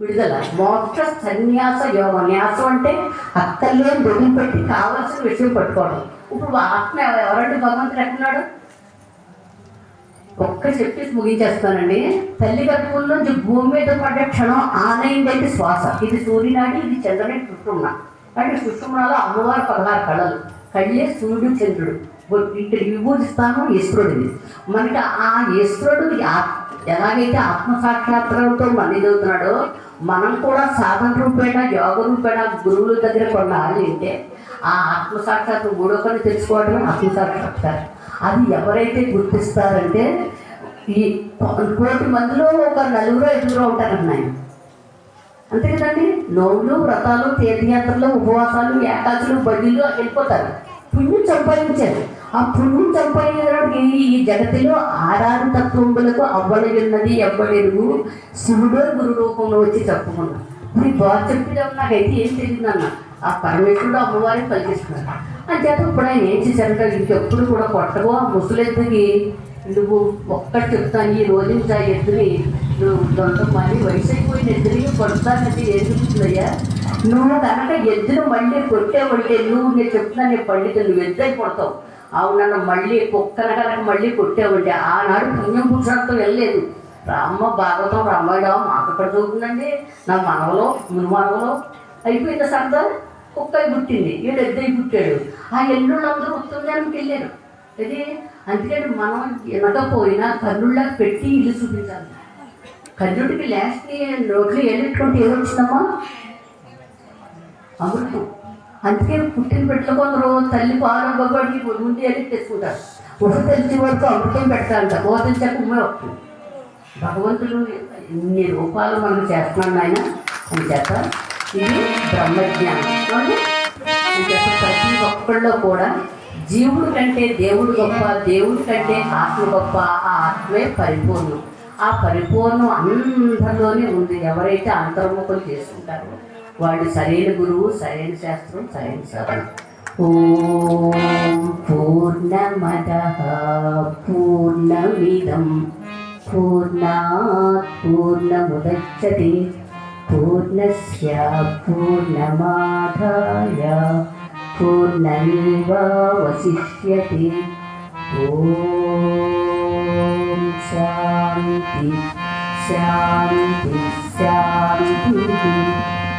విడుదల. మోక్ష సన్యాస యోగం. న్యాసం అంటే అత్తల్లో అక్కర్లే పెట్టి కావాల్సిన విషయం పట్టుకోవడం. ఇప్పుడు ఆత్మ ఎవరంటే భగవంతుడు ఎక్కడున్నాడు ఒక్క చెప్పేసి ముగించేస్తానండి. తల్లి గర్భంలోంచి భూమి మీద పడ్డ క్షణం ఆనైందైతే శ్వాస. ఇది సూర్యనాడి ఇది చంద్రుని సుషుమ్న అంటే సుషుమ్నలో అమ్మవారు పదహారు కళలు. కళ్ళే సూర్యుడు చంద్రుడు. ఇక్కడ విభూజిస్తాను ఈశ్వరుడిది మనకి ఆ ఈశ్వరుడు ఎలాగైతే ఆత్మ సాక్షాత్కారంతో మన ఇదవుతున్నాడో మనం కూడా సాధన రూపేణ యోగ రూపేణ గురువుల దగ్గర కొన్నాళ్ళు అంటే ఆ ఆత్మసాక్షాత్ సాక్షాత్కారం మూడో పని తెలుసుకోవడమే అది ఎవరైతే గుర్తిస్తారంటే ఈ కోటి మందిలో ఒక నలుగురు ఐదుగురు ఉంటారన్నాయి అంతే కదండి? నోములు వ్రతాలు తీర్థయాత్రలు ఉపవాసాలు ఏకాచులు బడ్డీలు వెళ్ళిపోతారు. పుణ్యం సంపాదించారు. ఆ పుణ్యం సంపాదించడానికి ఈ జగతిలో ఆరారు తత్వములకు అవ్వడి ఉన్నది శివుడు గురు రూపంలో వచ్చి చెప్పుకున్నాను మరి బాగా చెప్పిన నాకైతే ఏం తెలియదు అన్న ఆ పరమేశ్వరుడు అమ్మవారిని పలికిస్తున్నారు అంచేత ఇప్పుడు ఆయన ఏం చేశారంటే ఇంకెప్పుడు కూడా కొట్టగో ఆ ముసలెద్దుకి నువ్వు ఒక్కటి చెప్తాను ఈ రోజు నుంచి ఆ ఎద్దుని నువ్వు దొంగ మళ్ళీ వయసు అయిపోయిన ఎద్దుని కొడతానంటే ఏం చెప్తుందయ్యా నువ్వు కనుక ఎద్దును మళ్ళీ కొట్టేవంటే నువ్వు నేను చెప్తున్నా నేను పండితులు నువ్వు ఎద్దు అయిపోతావు అవునన్న మళ్ళీ కుక్కన కనుక మళ్ళీ కొట్టేవంటే ఆనాడు పుణ్యం పురుషార్థం వెళ్ళలేదు. రామ్మ భాగవతం రామాయణం మాకు అక్కడ చదువుతుందండి? నా మనవలో ముని మనవలో అయిపోయింది సరదా కుక్క అయి పుట్టింది వీడు అయి పుట్టాడు. ఆ ఎల్లుళ్ళందరూ ఉత్తరానికి వెళ్ళారు ఇది అందుకని మనం వినకపోయినా కన్నుళ్ళ పెట్టి ఇల్లు చూపించాలి. కన్నుడికి లాస్ట్ని నోట్లు వెళ్ళినటువంటి ఏమొచ్చిందమ్మా అమృతం అందుకే పుట్టిన బిడ్డల కొందరు తల్లి పాలు గొప్పడికి ఉండి అని తెచ్చుకుంటారు ఉష తెలిసి వరకు అమృతం పెట్టాలంట. ఓ తెలిసాక ఉమ్మే వస్తుంది. భగవంతుడు ఇన్ని రూపాలు మనం చేస్తున్నాను ఆయన అని చేత ఇది బ్రహ్మజ్ఞానం. అని ప్రతి ఒక్కళ్ళు కూడా జీవుడు కంటే దేవుడు గొప్ప దేవుడి కంటే ఆత్మ గొప్ప ఆ ఆత్మే పరిపూర్ణం. ఆ పరిపూర్ణం అందరిలోనే ఉంది. ఎవరైతే అంతర్ముఖం చేసుకుంటారో వాళ్ళు సరైన గురువు సరైన శాస్త్రం సరైన సాధన ఓం పూర్ణమద పూర్ణమిదం. పూర్ణాత్ పూర్ణముదచ్చతే పూర్ణస్య పూర్ణమాదాయ పూర్ణమేవావశిష్యతే. ఓం శాంతి. శాంతి శాంతి.